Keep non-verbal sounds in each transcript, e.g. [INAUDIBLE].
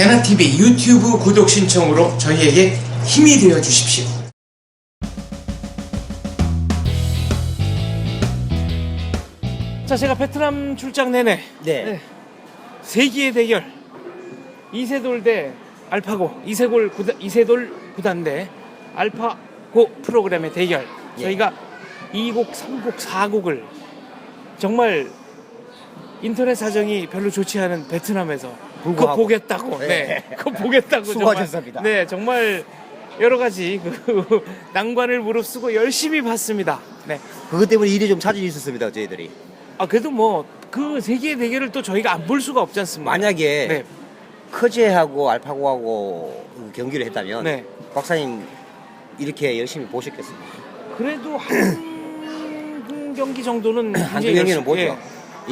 대나TV 유튜브 구독 신청으로 저희에게 힘이 되어 주십시오. 자, 제가 베트남 출장 내내 네. 세기의 대결 이세돌 대 알파고 이세돌 구단 이세돌 구단 대 알파고 프로그램의 대결 예. 저희가 2곡, 3곡, 4곡을 정말 인터넷 사정이 별로 좋지 않은 베트남에서 그거 불구하고. 보겠다고 네, 네. 그거 보겠다고 수고하셨습니다. 정말, 네 정말 여러 가지 그 [LAUGHS] 난관을 무릅쓰고 열심히 봤습니다. 네. 그것 때문에 일이 좀 차질이 있었습니다, 저희들이. 아 그래도 뭐 그 세계의 대결을 또 저희가 안 볼 수가 없지 않습니까? 만약에 네. 커제하고 알파고하고 그 경기를 했다면 네. 박사님 이렇게 열심히 보셨겠습니까? 그래도 한 경기 정도는 [CLEARS THROAT] 굉장히 경기는 열심히- 보죠. 예.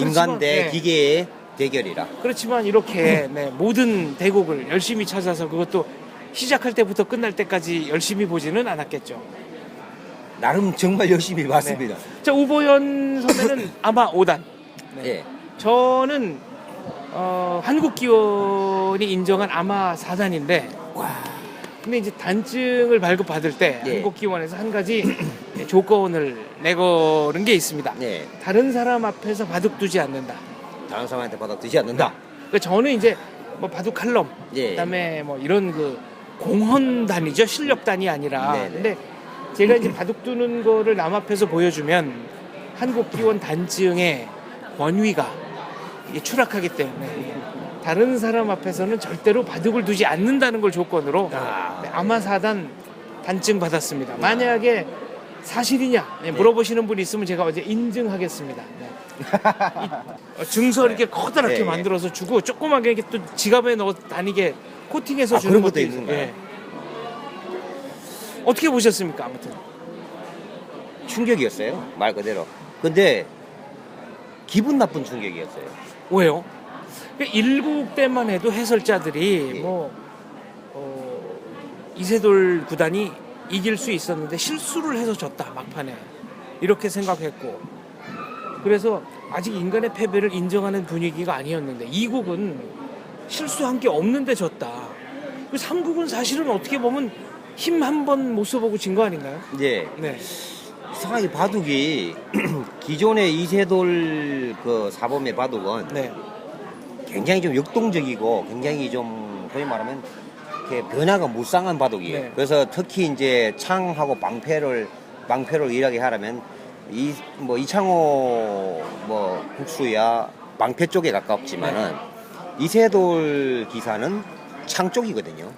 인간 대 네. 기계의 대결이라. 그렇지만 이렇게 [LAUGHS] 네, 모든 대곡을 열심히 찾아서 그것도 시작할 때부터 끝날 때까지 열심히 보지는 않았겠죠. 나름 정말 열심히 봤습니다. 자 우보현 선배는 [LAUGHS] 아마 5단. 네. 예. 저는 어, 한국 기원이 인정한 아마 4단인데 근데 이제 단증을 발급받을 때 예. 한국 기원에서 한 가지 [CLEARS THROAT] 조건을 내거는 게 있습니다. 네. 다른 사람 앞에서 바둑 두지 않는다. 다른 사람한테 받아 두지 않는다. 그러니까 저는 이제 뭐 바둑 칼럼, 예. 그다음에 뭐 이런 그 공헌단이죠 실력단이 아니라. 네네. 근데 제가 이제 바둑 두는 거를 남 앞에서 보여주면 한국 기원 단증의 권위가 추락하기 때문에 다른 사람 앞에서는 절대로 바둑을 두지 않는다는 걸 조건으로 아. 네, 아마 사단 단증 받았습니다. 만약에 사실이냐 네, 물어보시는 분이 있으면 제가 어제 인증하겠습니다. 네. 이, [LAUGHS] 어, 증서 이렇게 커다랗게 네, 예. 만들어서 주고 조그맣게 이렇게 또 지갑에 넣어 다니게 코팅해서 아, 주는 그런 것도 것도 있는가요? 예. 어떻게 보셨습니까? 아무튼 충격이었어요. 말 그대로. 근데 기분 나쁜 충격이었어요. 왜요? 그 일국 때만 해도 해설자들이 예. 뭐 어, 이세돌 구단이 이길 수 있었는데 실수를 해서 졌다 막판에 이렇게 생각했고 그래서 아직 인간의 패배를 인정하는 분위기가 아니었는데 이국은 실수한 게 없는데 졌다. 그 삼국은 사실은 어떻게 보면 힘 한 번 못 써보고 진 거 아닌가요? 이제 네. 이상하게 바둑이 [CLEARS THROAT] 기존의 이세돌 그 사범의 바둑은 네. 굉장히 좀 역동적이고 굉장히 좀 소위 말하면 이렇게 변화가 무쌍한 바둑이에요. 네. 그래서 특히 이제 창하고 방패를 방패를 일하게 하려면 이 뭐 이창호 뭐 국수야 방패 쪽에 가깝지만은 네. 이세돌 기사는 창 쪽이거든요.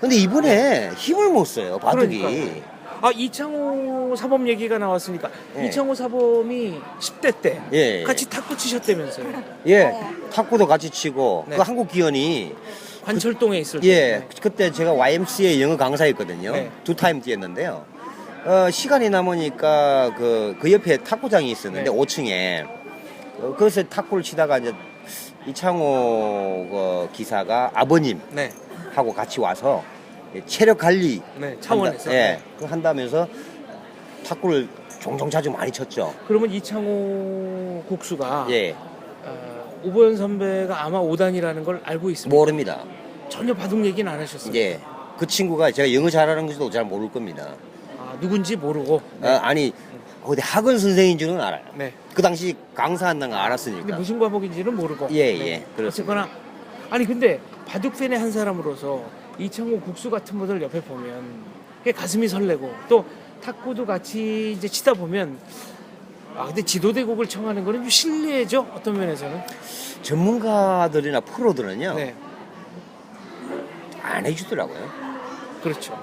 근데 이번에 힘을 못 써요 바둑이. 그러니까요. 아 이창호 사범 얘기가 나왔으니까 예. 이창호 사범이 10대 때 예, 예. 같이 탁구 치셨다면서요 예, 탁구도 같이 치고 네. 그 한국 기원이 관철동에 있을 때 예, 네. 그때 제가 YMCA 영어 강사였거든요. 네. 두 타임 뛰었는데요. 어, 시간이 남으니까 그, 그 옆에 탁구장이 있었는데 네. 5층에 어, 거기서 탁구를 치다가 이제 이창호 그 기사가 아버님 네. 하고 같이 와서 체력 관리 네, 차원에서. 한다, 예, 네. 그거 한다면서 탁구를 종종 자주 많이 쳤죠. 그러면 이창호 국수가 예, 어, 오보현 선배가 아마 5단이라는 걸 알고 있습니다. 모릅니다. 전혀 바둑 얘기는 안 하셨어요. 예, 그 친구가 제가 영어 잘하는 것도 잘 모를 겁니다. 아, 누군지 모르고. 어, 아니 어디 학원 선생인 줄은 알아요. 네. 그 당시 강사한다는 거 근데 알았으니까. 무슨 과목인지는 모르고. 예, 예, 그렇습니다. 어쨌거나 아니 근데 바둑 팬의 한 사람으로서 이창호 국수 같은 분들 옆에 보면 그게 가슴이 설레고 또 탁구도 같이 이제 치다 보면 아 근데 지도대국을 청하는 거는 좀 실례죠 어떤 면에서는 전문가들이나 프로들은요 네 안 해주더라고요. 그렇죠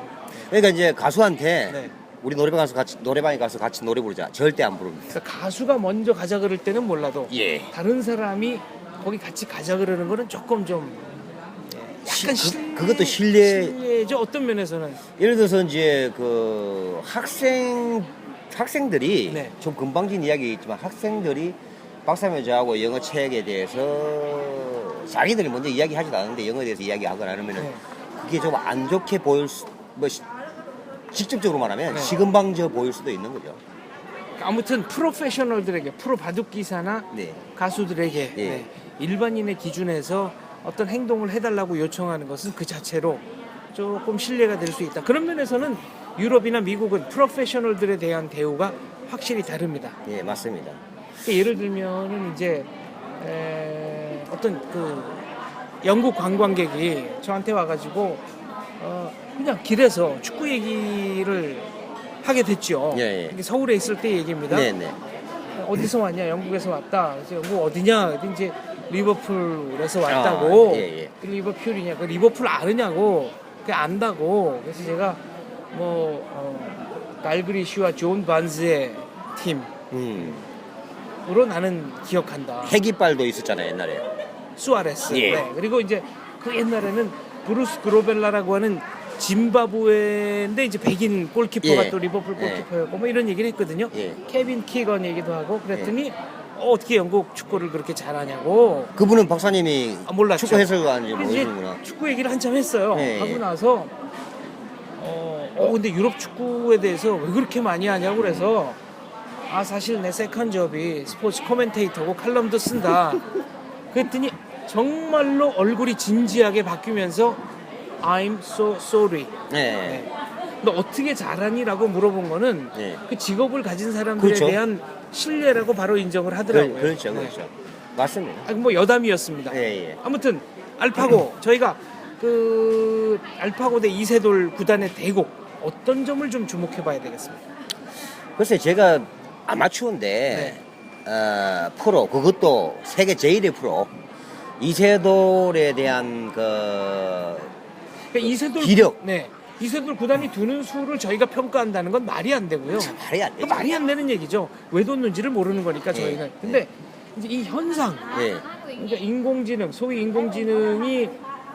그러니까 이제 가수한테 네 우리 노래방 가서 같이 노래방에 가서 같이 노래 부르자 절대 안 부릅니다. 그래서 가수가 먼저 가자 그럴 때는 몰라도 예. 다른 사람이 거기 같이 가자 그러는 거는 조금 좀 약간 시- 그, 그것도 실례. 실례죠 어떤 면에서는 예를 들어서 이제 그 학생 학생들이 네. 좀 금방진 이야기겠지만 학생들이 박사님 저하고 영어 책에 대해서 자기들이 먼저 이야기하지도 않는데 영어에 대해서 이야기하거나 하면은 네. 그게 좀 안 좋게 보일 수, 뭐 시- 직접적으로 말하면 네. 시금방져 보일 수도 있는 거죠. 아무튼 프로페셔널들에게 프로 바둑 기사나 네. 가수들에게 예. 네, 일반인의 기준에서 어떤 행동을 해달라고 요청하는 것은 그 자체로 조금 신뢰가 될 수 있다. 그런 면에서는 유럽이나 미국은 프로페셔널들에 대한 대우가 확실히 다릅니다. 예, 맞습니다. 그러니까 예를 들면은 이제 에, 어떤 그 영국 관광객이 저한테 와가지고 어, 그냥 길에서 축구 얘기를 하게 됐죠. 예, 예. 이게 서울에 있을 때 얘기입니다. 네, 네. 어디서 왔냐? 영국에서 왔다. 그래서 영국 어디냐? 그랬더니 이제 리버풀에서 왔다고. 아, 예, 예. 그 리버풀이냐? 그 리버풀 아느냐고. 그 안다고. 그래서 제가 뭐 어, 갈그리시와 존 반즈의 팀으로 음. 나는 기억한다. 핵이빨도 있었잖아요, 옛날에. 수아레스. 예. 네. 그리고 이제 그 옛날에는 브루스 그로벨라라고 하는 짐바브웨인데 이제 백인 골키퍼가 예. 또 리버풀 예. 골키퍼였고 뭐 이런 얘기를 했거든요. 예. 케빈 키건 얘기도 하고 그랬더니 어, 떻게 영국 축구를 그렇게 잘하냐고 그분은 박사님이 아, 몰랐죠. 축구 해설가인지 모르는구나. 축구 얘기를 한참 했어요. 예, 하고 예. 나서 어, 어, 근데 유럽 축구에 대해서 왜 그렇게 많이 하냐고 그래서 아 사실 내 세컨 접이 스포츠 코멘테이터고 칼럼도 쓴다. 그랬더니 정말로 얼굴이 진지하게 바뀌면서 I'm so sorry. 네. 네. 너 어떻게 잘하니라고 물어본 거는 네. 그 직업을 가진 사람들에 그렇죠. 대한 신뢰라고 바로 인정을 그, 하더라고요. 그렇죠, 네. 그렇죠. 맞습니다. 아, 뭐 여담이었습니다. 예, 예. 아무튼 알파고 저희가 그 알파고 대 이세돌 구단의 대국 어떤 점을 좀 주목해봐야 되겠습니다. 글쎄 제가 아마추어인데 어, 프로 그것도 세계 제일의 프로 이세돌에 대한 그 그러니까 이세돌 기력. 네 이세돌 구단이 두는 수를 저희가 평가한다는 건 말이 안 되고요. 참 말이 안그 되죠. 말이 안 되는 얘기죠. 왜 뒀는지를 모르는 거니까 저희는. 예, 근데 이제 이 현상, 예. 그러니까 인공지능, 소위 인공지능이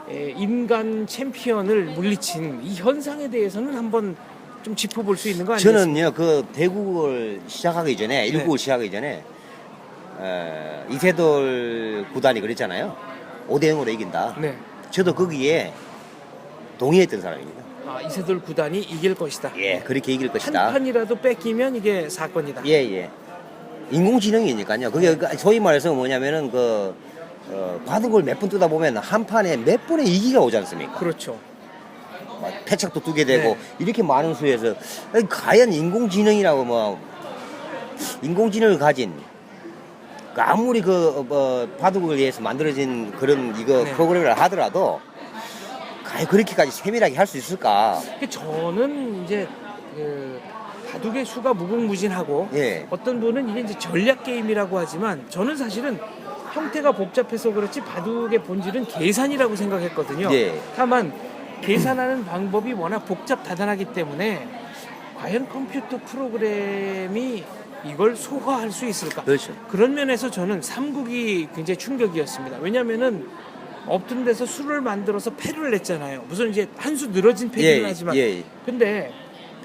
에, 인간 챔피언을 물리친 이 현상에 대해서는 한번 좀 짚어볼 수 있는 거 아니겠습니까? 저는요 그 대국을 시작하기 전에 네. 일국을 시작하기 전에 어, 이세돌 구단이 그랬잖아요 5대 0으로 이긴다 네. 저도 거기에 동의했던 사람입니다 아, 이세돌 구단이 이길 것이다. 예 그렇게 이길 한 것이다 판이라도 뺏기면 이게 사건이다. 예 예 인공지능이니까요 그게 그 소위 말해서 뭐냐면은 그 어, 바둑을 몇번 뜨다 보면 한 판에 몇 번의 이기가 오지 않습니까 그렇죠. 막 패착도 두게 되고 네. 이렇게 많은 수에서 과연 인공지능이라고 뭐 인공지능을 가진 그 아무리 그 뭐, 바둑을 위해서 만들어진 그런 이거 네. 프로그램을 하더라도 과연 그렇게까지 세밀하게 할 수 있을까? 그 저는 이제 그 바둑의 수가 무궁무진하고 예. 어떤 분은 이게 이제 전략 게임이라고 하지만 저는 사실은 형태가 복잡해서 그렇지 바둑의 본질은 계산이라고 생각했거든요. 예. 다만 계산하는 방법이 워낙 복잡 다단하기 때문에 과연 컴퓨터 프로그램이 이걸 소화할 수 있을까? 그렇죠. 그런 면에서 저는 삼국이 굉장히 충격이었습니다. 왜냐면은 없던 데서 수를 만들어서 패를 냈잖아요. 무슨 이제 한 수 늘어진 패긴 하지만 예. 근데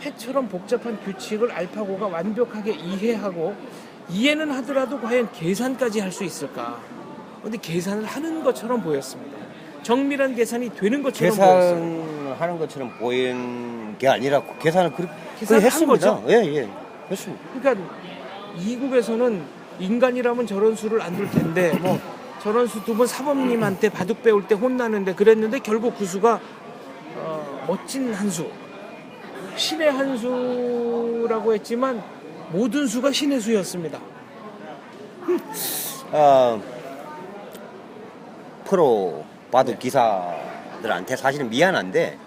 패처럼 복잡한 규칙을 알파고가 완벽하게 이해하고 이해는 하더라도 과연 계산까지 할 수 있을까? 근데 계산을 하는 것처럼 보였습니다. 정밀한 계산이 되는 것처럼 보였어요. 계산하는 것처럼 보이는 게 아니라 계산을 그렇게 계산을 한 했습니다. 거죠? 예, 예. 했습니다. 그러니까 이국에서는 인간이라면 저런 수를 안 둘 텐데 뭐 저런 수 두번 사범님한테 바둑 배울 때 혼나는데 그랬는데 결국 그 수가 어, 멋진 한 수, 신의 한 수라고 했지만 모든 수가 신의 수였습니다. 어, 프로 바둑 기사들한테 사실은 미안한데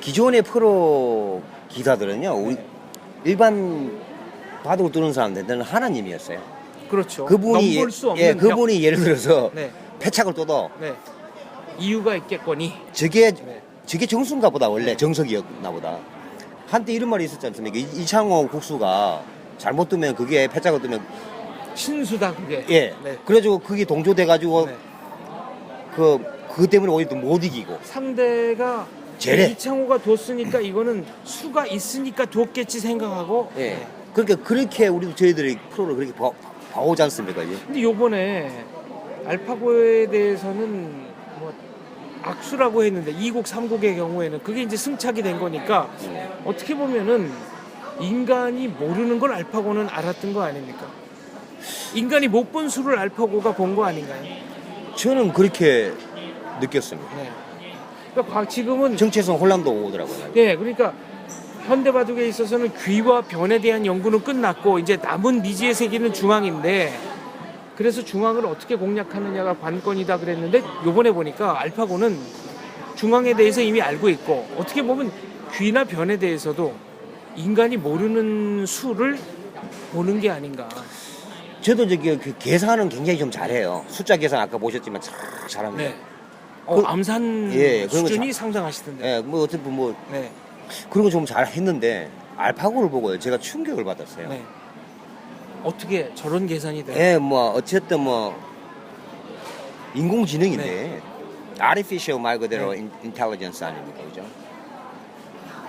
기존의 프로 기사들은요 일반 바둑을 두는 사람들은 하나님이었어요. 그렇죠. 그분이 넘볼 수 없는 예, 벽. 그분이 예를 들어서 네, 패착을 떠도 네. 이유가 있겠거니. 저게 네. 저게 정수인가 보다 원래 정석이었나 보다. 한때 이런 말이 있었지 않습니까? 이- 이창호 국수가 잘못 두면 그게 패착을 뜨면 신수다 그게. 예. 네. 그래가지고 그게 동조돼 가지고 네. 그 그것 때문에 오히려 또못 이기고 상대가 제래. 이창호가 뒀으니까 이거는 수가 있으니까 뒀겠지 생각하고 예. 네. 그러니까 그렇게 우리도 저희들이 프로를 그렇게 봐, 봐오지 않습니까? 이제? 근데 요번에 알파고에 대해서는 뭐 악수라고 했는데 2국 3국의 경우에는 그게 이제 승착이 된 거니까 어떻게 보면은 인간이 모르는 걸 알파고는 알았던 거 아닙니까? 인간이 못 본 수를 알파고가 본 거 아닌가요? 저는 그렇게 느꼈습니다. 네. 그러니까 과- 지금은 정체성 혼란도 오더라고요. 예, 그러니까 현대바둑에 있어서는 귀와 변에 대한 연구는 끝났고 이제 남은 미지의 세계는 중앙인데 그래서 중앙을 어떻게 공략하느냐가 관건이다 그랬는데 요번에 보니까 알파고는 중앙에 대해서 이미 알고 있고 어떻게 보면 귀나 변에 대해서도 인간이 모르는 수를 보는 게 아닌가. 저도 저기 그 계산은 굉장히 좀 잘해요. 숫자 계산 아까 보셨지만 참 잘합니다. 네. 어, 그- 암산 예, 수준이 상상하시던데. 예, 뭐 어쨌든 뭐 네. 그런 거 좀 잘 했는데 알파고를 보고 제가 충격을 받았어요. 네. 어떻게 저런 계산이 돼요? 예, 뭐 어쨌든 뭐 인공지능인데 artificial 말 그대로 네. 인텔리전스 아닙니까, 그죠?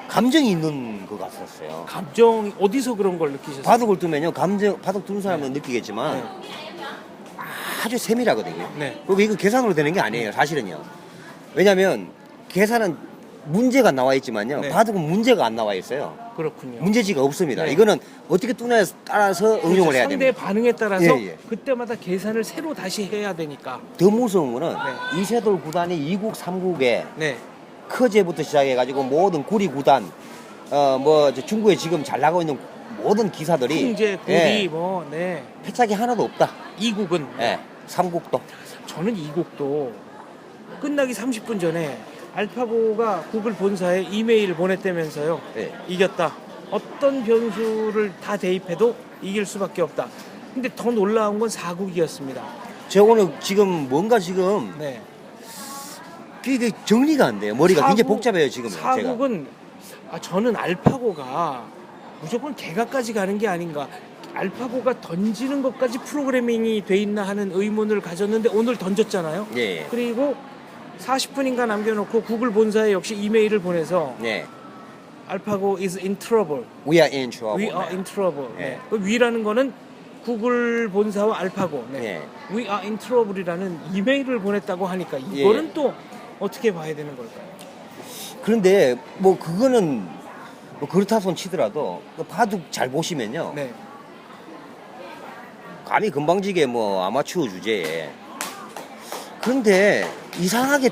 감정이 있는 것 같았어요. 감정 어디서 그런 걸 느끼셨어요? 바둑을 두면요, 감정 바둑 두는 사람은 느끼겠지만 네. 아주 세밀하거든요. 네. 그리고 이거 계산으로 되는 게 아니에요, 사실은요. 왜냐하면 계산은 문제가 나와 있지만요, 네. 바둑은 문제가 안 나와 있어요. 그렇군요. 문제지가 없습니다. 네. 이거는 어떻게 뚜냐에 따라서 응용을 해야 됩니다. 반응에 따라서 예, 예. 그때마다 계산을 새로 다시 해야 되니까. 더 무서운 거는 네. 이세돌 구단이 2국, 3국에 네. 커제부터 시작해가지고 모든 구리 구단, 어, 뭐 중국에 지금 잘 나가고 있는 모든 기사들이 풍제, 구리, 예, 뭐, 네. 패착이 하나도 없다. 이국은 예, 3국도. 저는 이국도 끝나기 30분 전에 알파고가 구글 본사에 이메일을 보냈다면서요. 예. 이겼다. 어떤 변수를 다 대입해도 이길 수밖에 없다. 근데 더 놀라운 건 4국이었습니다. 저거는 지금 뭔가 지금 네. 이게 정리가 안 돼요. 머리가 굉장히 복잡해요 지금. 사국은 아, 저는 알파고가 무조건 개가까지 가는 게 아닌가. 알파고가 던지는 것까지 프로그래밍이 돼 있나 하는 의문을 가졌는데 오늘 던졌잖아요. 예, 그리고 40분인가 남겨놓고 구글 본사에 역시 이메일을 보내서 네. 알파고 is in trouble. We are in trouble. We are in trouble. 네. 네. 그 위라는 거는 구글 본사와 알파고. 네. 네. We are in trouble이라는 이메일을 보냈다고 하니까 이거는 예. 또 어떻게 봐야 되는 걸까요? 그런데 뭐 그거는 뭐 그렇다 손 치더라도 그 바둑 잘 보시면요. 네. 감히 금방지게 뭐 아마추어 주제에 그런데 이상하게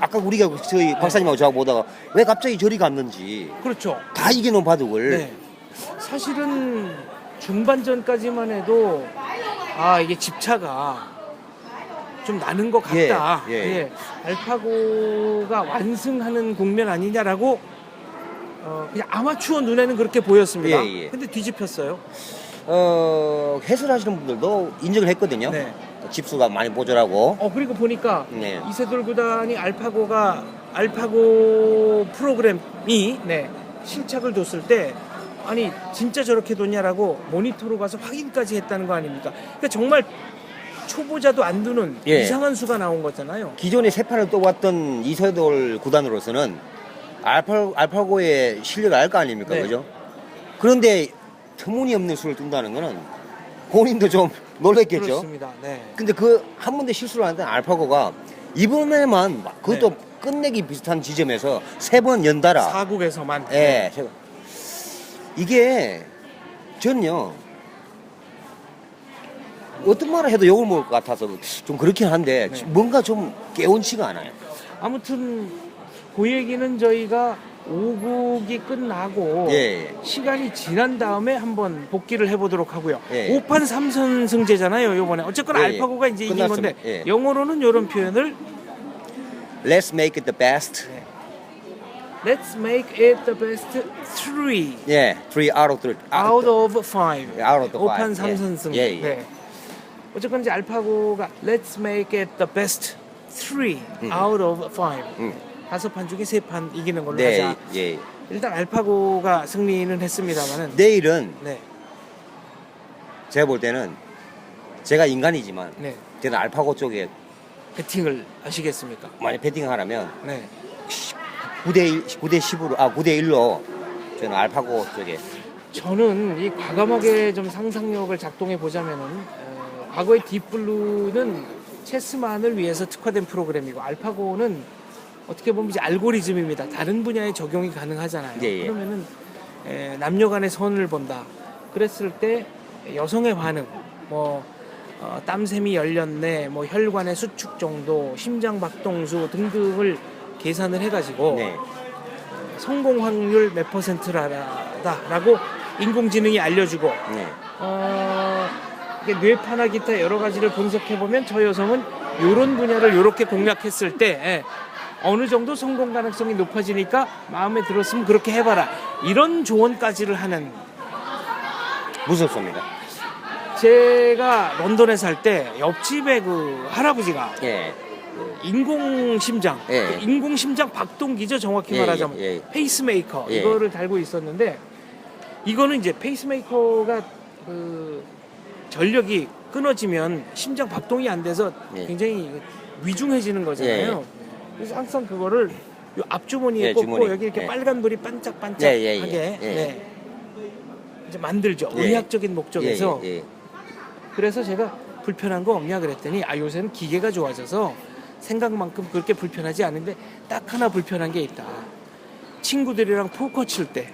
아까 우리가 저희 박사님하고 저하고 보다가 왜 갑자기 저리 갔는지 그렇죠. 다 이겨놓은 바둑을 네. 사실은 중반전까지만 해도 아 이게 집차가 좀 나는 것 같다. 예, 예. 알파고가 완승하는 국면 아니냐라고 어, 그냥 아마추어 눈에는 그렇게 보였습니다. 예, 예. 근데 뒤집혔어요. 어, 해설 하시는 분들도 인정을 했거든요. 네. 집수가 많이 모자라고. 어 그리고 보니까 네. 이세돌 구단이 알파고가 알파고 프로그램이 네, 실착을 뒀을 때 아니 진짜 저렇게 뒀냐라고 모니터로 가서 확인까지 했다는 거 아닙니까? 그러니까 정말 초보자도 안 두는 예. 이상한 수가 나온 거잖아요. 기존에 세 판을 떠왔던 이세돌 구단으로서는 알파, 알파고의 실력을 알 거 아닙니까? 네. 그죠? 그런데 터무니없는 수를 둔다는 거는 본인도 좀 놀랬겠죠? 그렇습니다. 네. 근데 그 한 번도 실수를 안 했던 알파고가 이번에만 막 그것도 네. 끝내기 비슷한 지점에서 세 번 연달아 사국에서만 예, 세 번. 이게 저는요 어떤 말을 해도 욕을 먹을 것 같아서 좀 그렇긴 한데 네. 뭔가 좀 깨운치가 않아요. 아무튼 그 얘기는 저희가 5국이 끝나고 예, 예. 시간이 지난 다음에 한번 복귀를 해보도록 하고요. 예. 5판 3선 승제잖아요, 요번에. 어쨌거나 예, 예. 알파고가 이제 이긴 끝났습니다. 건데 예. 영어로는 이런 표현을 Let's make it the best. Let's make it the best three 예, three out of three. out of five. Out of the 5판 five. 3선승. 예, 예. 네. 어쨌건 이제 알파고가 Let's make it the best three 음. out of five. 음. 다섯 판 중에 세 판 이기는 걸로 네, 하자. 예. 일단 알파고가 승리는 했습니다만은. 내일은 네. 제가 볼 때는 제가 인간이지만 네. 저는 알파고 쪽에 배팅을 하시겠습니까? 만약 배팅하라면 네. 9대 1, 9대 10으로 아 9대 1로 저는 알파고 쪽에 저는 이 과감하게 좀 상상력을 작동해 보자면은 어, 과거의 딥블루는 체스만을 위해서 특화된 프로그램이고 알파고는 어떻게 보면 이제 알고리즘입니다. 다른 분야에 적용이 가능하잖아요. 예, 예. 그러면은 에, 남녀 간의 선을 본다. 그랬을 때 여성의 반응, 뭐 어, 땀샘이 열렸네, 뭐 혈관의 수축 정도, 심장 박동수 등등을 계산을 해가지고 네. 성공 확률 몇 퍼센트라다라고 인공지능이 알려주고 네. 어, 뇌파나 기타 여러 가지를 분석해 보면 저 여성은 이런 분야를 이렇게 공략했을 때 예, 어느 정도 성공 가능성이 높아지니까 마음에 들었으면 그렇게 해봐라 이런 조언까지를 하는 무섭습니다. 제가 론던에 살 때 옆집에 그 할아버지가 예. 인공 심장, 예. 인공 심장 박동기죠 정확히 예, 말하자면 예, 예. 페이스메이커 예. 이거를 달고 있었는데 이거는 이제 페이스메이커가 그 전력이 끊어지면 심장 박동이 안 돼서 예. 굉장히 위중해지는 거잖아요. 그래서 항상 그거를 요 앞주머니에 예, 꽂고 주머니. 여기 이렇게 예. 빨간 불이 반짝반짝하게 예, 예, 예. 예. 네. 이제 만들죠. 예. 의학적인 목적에서 예, 예. 그래서 제가 불편한 거 없냐 그랬더니 아 요새는 기계가 좋아져서 생각만큼 그렇게 불편하지 않은데 딱 하나 불편한 게 있다. 친구들이랑 포커 칠 때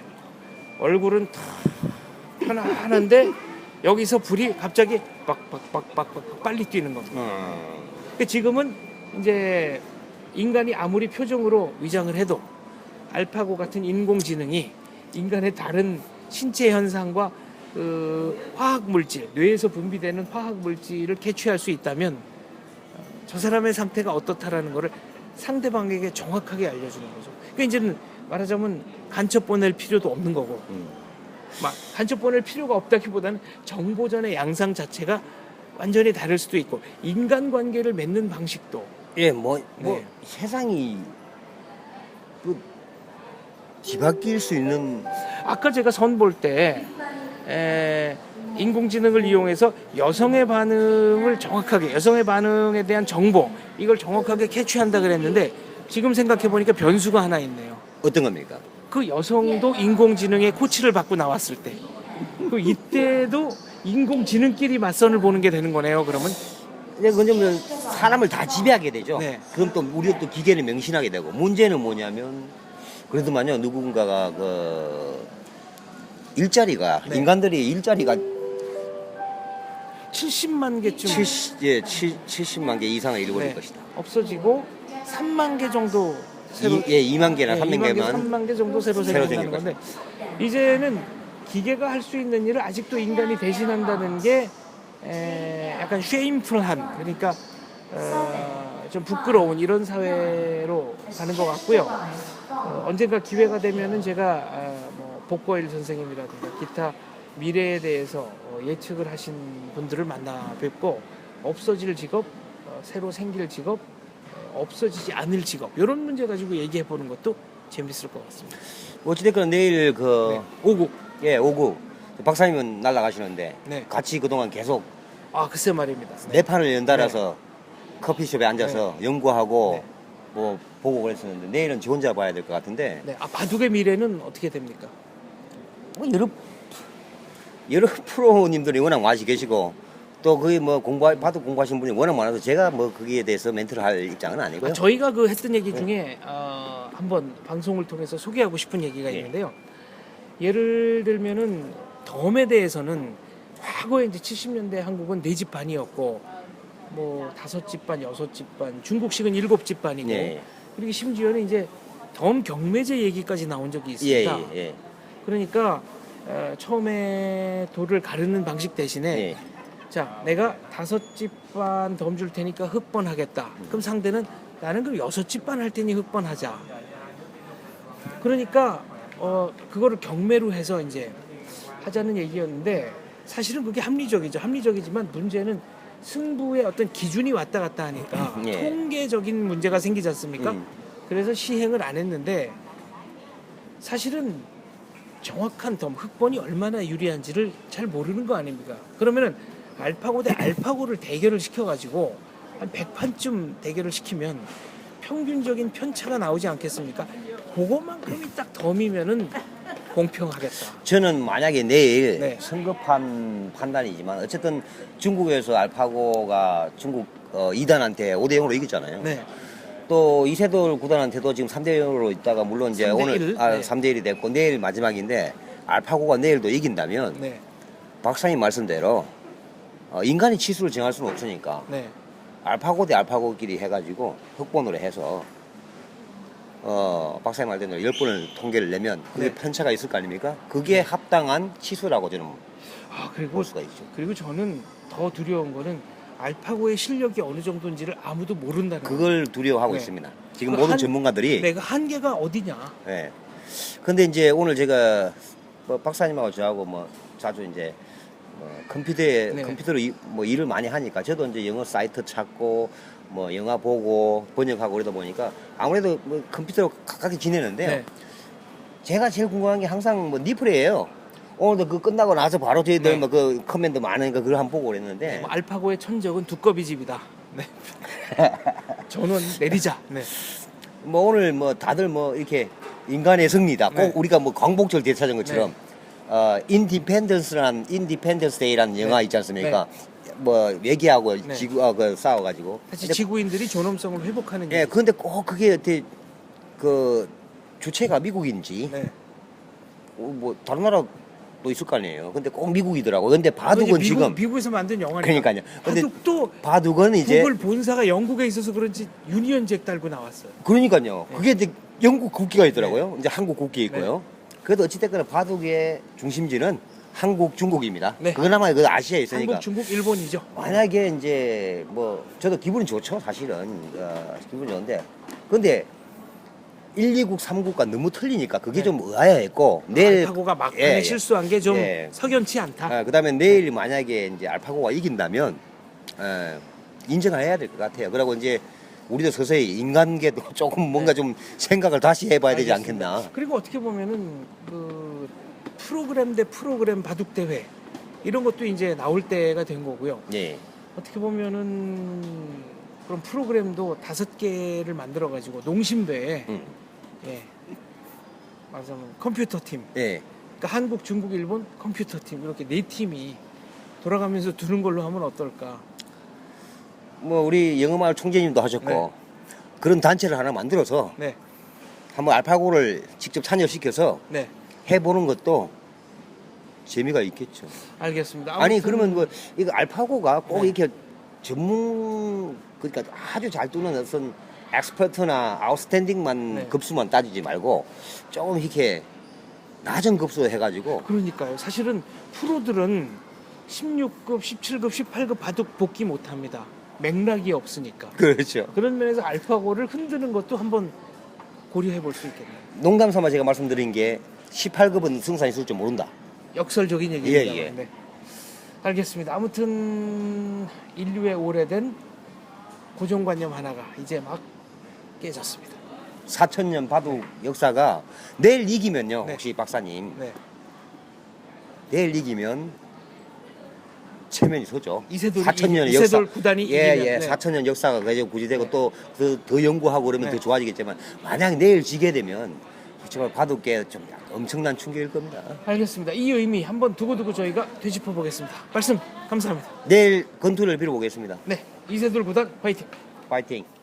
얼굴은 다 편안한데 여기서 불이 갑자기 빡빡빡빡빡 빨리 뛰는 겁니다. 어. 근데 지금은 이제 인간이 아무리 표정으로 위장을 해도 알파고 같은 인공지능이 인간의 다른 신체 현상과 그 화학 물질, 뇌에서 분비되는 화학 물질을 캐치할 수 있다면 어, 저 사람의 상태가 어떻다라는 거를 상대방에게 정확하게 알려주는 거죠. 그러니까 이제는 말하자면 간첩 보낼 필요도 없는 거고, 음. 막 간첩 보낼 필요가 없다기보다는 정보전의 양상 자체가 완전히 다를 수도 있고 인간관계를 맺는 방식도 예, 뭐, 뭐 네. 세상이 그 뒤바뀔 수 있는 아까 제가 선 볼때 인공지능을 이용해서 여성의 반응을 정확하게 여성의 반응에 대한 정보 이걸 정확하게 캐치한다 그랬는데 지금 생각해 보니까 변수가 하나 있네요. 어떤 겁니까? 그 여성도 인공지능의 코치를 받고 나왔을 때, 그 이때도 인공지능끼리 맞선을 보는 게 되는 거네요. 그러면 근데 그러면 사람을 다 지배하게 되죠. 네. 그럼 또 우리가 또 기계를 명신하게 되고 문제는 뭐냐면 그래도만요 누군가가 그 일자리가 네. 인간들이 일자리가 70만 개쯤 70, 예, 70만 개 이상을 잃어버릴 네, 것이다. 없어지고 3만 개 정도 새로 이, 예, 2만 개나 네, 3만 2만 개, 개만 3만 개 정도 새로 새로 생긴다는 생길 건데 이제는 기계가 할 수 있는 일을 아직도 인간이 대신한다는 게 에, 약간 쉐임풀한 그러니까 어, 좀 부끄러운 이런 사회로 가는 것 같고요. 어, 언젠가 기회가 되면은 제가 어, 뭐 복고일 선생님이라든가 기타 미래에 대해서 어, 예측을 하신 분들을 만나 뵙고 없어질 직업, 어, 새로 생길 직업, 어, 없어지지 않을 직업 이런 문제 가지고 얘기해 보는 것도 재밌을 것 같습니다. 어찌됐건 내일 그 네. 오국. 예, 오구 박사님은 날라가시는데 네. 같이 그동안 계속 아 글쎄 말입니다. 네. 네 판을 연달아서 커피숍에 앉아서 연구하고 네. 뭐 보고 그랬었는데 내일은 지 혼자 봐야 될 것 같은데 네. 아 바둑의 미래는 어떻게 됩니까? 뭐 여러 여러 프로님들이 워낙 많이 계시고 또 거기 뭐 공부 바둑 공부하신 분이 워낙 많아서 제가 뭐 거기에 대해서 멘트를 할 입장은 아니고요. 아, 저희가 그 했던 얘기 중에 어, 한번 방송을 통해서 소개하고 싶은 얘기가 네. 있는데요. 예를 들면은 덤에 대해서는 과거에 이제 70년대 한국은 네 집 반이었고 뭐 다섯 집 반, 여섯 집 반, 중국식은 일곱 집 반이고 예, 그리고 심지어는 이제 덤 경매제 얘기까지 나온 적이 예, 있습니다. 예, 예. 그러니까 어, 처음에 돌을 가르는 방식 대신에 예. 자, 내가 다섯 집 반 덤 줄 테니까 흑번 하겠다. 그럼 상대는 나는 그럼 여섯 집 반 할 테니 흑번 하자. 그러니까 어 그거를 경매로 해서 이제 하자는 얘기였는데 사실은 그게 합리적이죠. 합리적이지만 문제는 승부의 어떤 기준이 왔다 갔다 하니까 [LAUGHS] 예. 통계적인 문제가 생기지 않습니까? 음. 그래서 시행을 안 했는데 사실은 정확한 덤 흑번이 얼마나 유리한지를 잘 모르는 거 아닙니까? 그러면은 알파고 대 [CLEARS THROAT] 알파고를 대결을 시켜가지고 한 100판쯤 대결을 시키면 평균적인 편차가 나오지 않겠습니까? 그것만큼이 딱 덤이면은 공평하겠다. 저는 만약에 내일 네. 성급한 판단이지만 어쨌든 중국에서 알파고가 중국 어, 2단한테 5대 0으로 이겼잖아요. 네. 또 이세돌 구단한테도 지금 3대 0으로 있다가 물론 이제 3대 오늘 1? 아, 네. 3대 1이 됐고 내일 마지막인데 알파고가 내일도 이긴다면 네. 박사님 말씀대로 어, 인간이 치수를 정할 수는 없으니까 네. 알파고 대 알파고끼리 해가지고 흑번으로 해서 어 박사님 말대로 10번을 통계를 내면 그게 네. 편차가 있을 거 아닙니까? 그게 합당한 치수라고 저는 아 그리고 볼 수가 있죠. 그리고 저는 더 두려운 거는 알파고의 실력이 어느 정도인지를 아무도 모른다는 거. 그걸 두려워하고 네. 있습니다. 지금 그 모든 한- 전문가들이 내가 한계가 어디냐. 예. 근데 이제 오늘 제가 뭐 박사님하고 저하고 뭐 자주 이제 뭐 컴퓨터에 네. 컴퓨터로 이- 뭐 일을 많이 하니까 저도 이제 영어 사이트 찾고 뭐 영화 보고 번역하고 그러다 보니까 아무래도 뭐 컴퓨터로 가깝게 지내는데요. 네. 제가 제일 궁금한 게 항상 뭐 니플이에요. 오늘도 그 끝나고 나서 바로 저희들 네. 뭐그 커맨드 많으니까 그걸 한번 보고 그랬는데 네, 뭐 알파고의 천적은 두꺼비 집이다. 네. [LAUGHS] 전원 내리자. 네. 뭐 오늘 뭐 다들 뭐 이렇게 인간의 승리다. 꼭 네. 우리가 뭐 광복절 대사전 것처럼 어 인디펜던스란 인디펜던스 데이라는 영화 네. 있지 않습니까? 뭐 외계하고 네. 지구 어, 그 싸워가지고. 사실 근데, 지구인들이 존엄성을 회복하는 예, 얘기. 근데 꼭 그게 어떻게 그 주체가 미국인지 네. 어, 뭐 다른 나라 도 있을 거 아니에요. 근데 꼭 미국이더라고. 근데 그거 바둑은 미국, 지금 미국에서 만든 영화니까. 그러니까요. 근데 바둑도 바둑은 이제 구글 본사가 영국에 있어서 그런지 유니언 잭 달고 나왔어요. 그러니까요. 네. 그게 이제 영국 국기가 있더라고요. 이제 한국 국기 있고요. 네. 그래도 어찌됐거나 바둑의 중심지는 한국, 중국입니다. 네. 그나마 그 아시아에 있으니까. 한국, 중국, 일본이죠. 만약에 이제 뭐 저도 기분이 좋죠, 사실은. 어, 기분이 좋은데. 근데 1, 2국, 3국과 너무 틀리니까 그게 네. 좀 의아했고 내일 알파고가 막판에 예, 예. 실수한 게 좀 예. 석연치 않다. 아, 그다음에 내일 만약에 이제 알파고가 이긴다면 어, 인정을 해야 될 것 같아요. 그리고 이제 우리도 서서히 인간계도 [LAUGHS] 조금 뭔가 네. 좀 생각을 다시 해봐야 되지 알겠습니다. 않겠나. 그리고 어떻게 보면은 그 프로그램 대 프로그램 바둑 대회 이런 것도 이제 나올 때가 된 거고요. 예. 어떻게 보면은 그런 프로그램도 다섯 개를 만들어 가지고 농심대에 음. 예. 말하자면 컴퓨터 팀, 예. 그러니까 한국, 중국, 일본 컴퓨터 팀 이렇게 네 팀이 돌아가면서 두는 걸로 하면 어떨까? 뭐 우리 영어마을 총재님도 하셨고 네. 그런 단체를 하나 만들어서 네, 한번 알파고를 직접 참여시켜서 네, 해보는 것도 재미가 있겠죠. 알겠습니다. 아니 아무튼 그러면 뭐 이거 알파고가 꼭 네. 이렇게 전문 그러니까 아주 잘 두는 어떤 엑스퍼트나 아웃스탠딩만 네. 급수만 따지지 말고 조금 이렇게 낮은 급수 해가지고 그러니까요. 사실은 프로들은 16급, 17급, 18급 바둑 복귀 못합니다. 맥락이 없으니까. 그렇죠. 그런 면에서 알파고를 흔드는 것도 한번 고려해 볼 수 있겠네요. 농담 삼아 제가 말씀드린 게 18급은 승산이 있을 줄 모른다. 역설적인 얘기입니다. 예, 예. 네. 알겠습니다. 아무튼 인류의 오래된 고정관념 하나가 이제 막 깨졌습니다. 4천년 바둑 역사가 내일 이기면요. 네. 혹시 박사님 네. 내일 이기면 체면이 서죠. 이세돌 4천년 이- 역사. 이세돌 구단이 예, 이기면, 예. 네. 4천년 역사가 계속 구지되고 네. 또더 연구하고 그러면 네. 더 좋아지겠지만 만약 내일 지게 되면 정말 바둑계 좀 엄청난 충격일 겁니다. 알겠습니다. 이 의미 한번 두고두고 저희가 되짚어 보겠습니다. 말씀 감사합니다. 내일 건투를 빌어보겠습니다. 네, 이세돌 구단 화이팅. 파이팅.